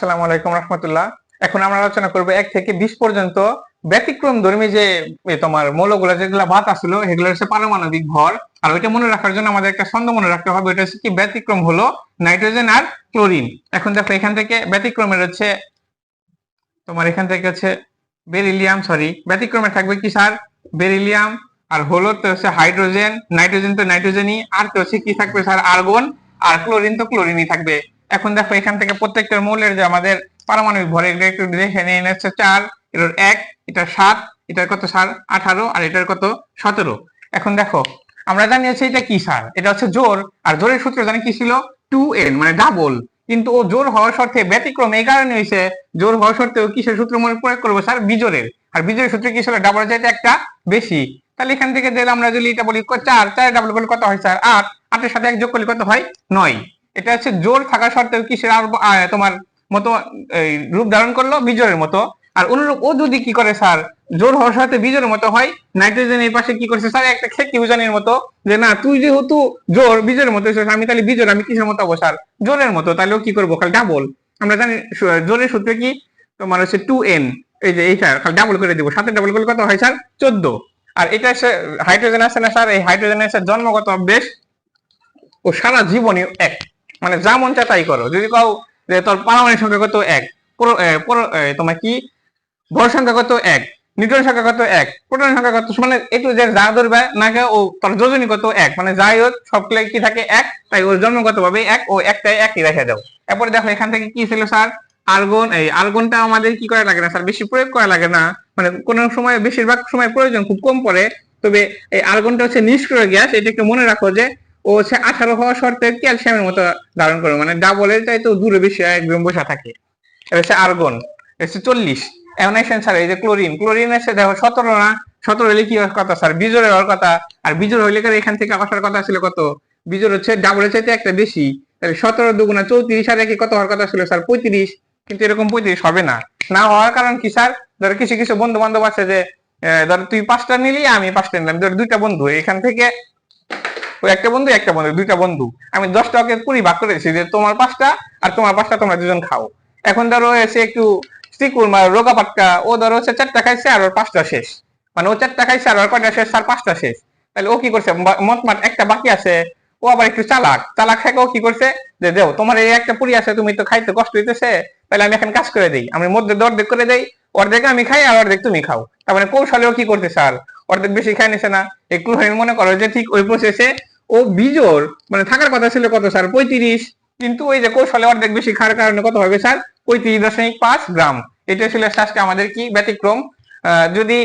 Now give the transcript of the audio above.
আসসালামু আলাইকুম রহমতুল্লাহ। এখন আমরা আলোচনা করব এক থেকে বিশ পর্যন্ত ব্যতিক্রম ধর্মী যে তোমার মৌলগুলো যেগুলো বাত আসলো, এগুলো হচ্ছে পারমাণবিক ভর। আর ওইটা মনে রাখার জন্য আমাদের একটা ছন্দ মনে রাখতে হবে এটা হচ্ছে কি ব্যতিক্রম হলো নাইট্রোজেন আর ক্লোরিন। এখন দেখো এখান থেকে ব্যতিক্রমের হচ্ছে, তোমার এখান থেকে হচ্ছে বেরিলিয়াম সরি ব্যতিক্রমে থাকবে কি স্যার? বেরিলিয়াম। আর হলো তো হচ্ছে হাইড্রোজেন, নাইট্রোজেন তো নাইট্রোজেনই, আর তো হচ্ছে কি থাকবে স্যার? আর্গন। আর ক্লোরিন তো ক্লোরিনই থাকবে। এখন দেখো এখান থেকে প্রত্যেকটার মৌলের যে আমাদের পারমাণবিক ভর এগুলো একটু দেখে নিয়ে হচ্ছে চার, এটার এক, এটার সাত, এটার কত সার আঠারো, আর এটার কত? সতেরো। এখন দেখো, আমরা জানি এটা কি সার? এটা হচ্ছে জোর, আর জোরের সূত্র জানি কি ছিল? টু এন মানে ডাবল। কিন্তু ও জোর হওয়ার শর্তে ব্যতিক্রম এই কারণে হয়েছে, জোর হওয়ার সত্ত্বেও কিসের সূত্র মনে প্রয়োগ করব? স্যার, বিজোরের। আর বিজোরের সূত্রে কি ছিল? ডাবল চাইতে একটা বেশি। তাহলে এখান থেকে দিলে আমরা যদি এটা বলি চার চার ডাবল করলে কত হয়, স্যার? আট। আটের সাথে এক যোগ করলে কত হয়? নয়। এটা হচ্ছে জোর থাকা সত্ত্বেও কিসের আর তোমার মতো রূপ ধারণ করল? বিজোরের মতো। আর অনুরূপ, ও যদি কি করে, স্যার, জোর হওয়ার সাথে বিজোরের মতো হয়, নাইট্রোজেন এই পাশে কি করছে? স্যার, একটা খেকি উজানের মতো যে, না, তুই যেহেতু জোর বিজোরের মতো আমি তাহলে বিজোর আমি কিসের মতো হব, স্যার? জোরের মতো, তাহলে কি করব? খালি ডাবল আমরা জানি জোরের সূত্রে কি? তোমার হচ্ছে টু এন এই যে, এইটা, খালি ডাবল করে দিব। সাথে ডাবল করলে কত হয়, স্যার? চোদ্দ। আর এটা হাইড্রোজেন আছে না, স্যার? এই হাইড্রোজেন হচ্ছে জন্মগত অভ্যেস ও সারা জীবনই এক। মানে যা মন চায় তাই করো। যদি কাউ যে তোর পারমাণবিক সংখ্যা কত এক তোমার কি? ভর সংখ্যা কত এক নিউটন সংখ্যা কত এক, প্রোটন সংখ্যা কত মানে একটু যে যা ধরবে নাকি ও তার যোজনী কত এক মানে যাই হোক সবগুলো কি থাকে এক, তাই ওর জন্মগত ভাবে এক, ও একটাই একই রেখে দাও। এরপরে দেখো এখান থেকে কি ছিল স্যার? আর্গন, এই আর্গনটা আমাদের কি করা লাগে না স্যার? বেশি প্রয়োগ করা লাগে না। মানে কোন সময় বেশিরভাগ সময় প্রয়োজন খুব কম পড়ে। তবে এই আর্গনটা হচ্ছে নিষ্ক্রিয় গ্যাস, এটা একটু মনে রাখো যে ও হচ্ছে আঠারো হওয়া শর্তে ক্যালসিয়ামের মতো ধারণ করে মানে ডাবলের চাইতে দূরে বেশি একদম বসা থাকে। এটা হচ্ছে আর্গন হচ্ছে চল্লিশ। আসেন স্যার এই যে ক্লোরিন ক্লোরিন এসে দেখো সতেরো না, সতেরো হলে কি হওয়ার কথা স্যার বিজোর হওয়ার কথা। আর বিজোর হইলে এখান থেকে আসার কথা ছিল কত? বিজোর হচ্ছে ডাবলের চাইতে একটা বেশি। তাহলে সতেরো দুগুণা চৌত্রিশ, আর কি কত হওয়ার কথা ছিল স্যার পঁয়ত্রিশ। কিন্তু এরকম পঁয়ত্রিশ হবে না। না হওয়ার কারণ কি স্যার ধরো কিছু কিছু বন্ধু বান্ধব আছে যে ধর তুই পাঁচটা নিলি, আমি পাঁচটা নিলাম। ধর দুইটা বন্ধু, এখান থেকে ওই একটা বন্ধু একটা বন্ধু, দুইটা বন্ধু। আমি দশটা ওকে কুড়ি ভাগ করে যে তোমার পাঁচটা আর তোমার পাঁচটা তোমরা দুজন খাও। এখন ধরো এসে একটু সিকুর মানে রোগা পাটকা, ও ধরো হচ্ছে চারটা খাইছে আর ওর পাঁচটা শেষ। মানে ও চারটা খাইছে আর ওর কয়টা শেষ? আর পাঁচটা শেষ। তাহলে ও কি করছে? বা- মত মাট একটা বাকি আছে, ও আবার একটু চালাক। চালাক খাই ও কি করছে? যে দেও, তোমার এই একটা পুরি আছে, তুমি তো খাইতে কষ্ট হইতেছে, তাহলে আমি এখন কাজ করে দিই। আমি মধ্যে অর্ধেক করে দেই, অর্ধেক আমি খাই আর অর্ধেক তুমি খাও। তার মানে কৌশলেও কি করতে স্যার? অর্ধেক বেশি খাই নিছে না। একটু মনে করো যে ঠিক ওই প্রসেসে ও বিজোর মানে থাকার কথা ছিল কত স্যার? পঁয়ত্রিশ। কিন্তু ওই যে কৌশলে অর্ধেক বেশি খাওয়ার কারণে কত হবে স্যার? পঁয়ত্রিশ দশমিক পাঁচ গ্রাম। এটা ছিল আজকে আমাদের কি ব্যতিক্রম? যদি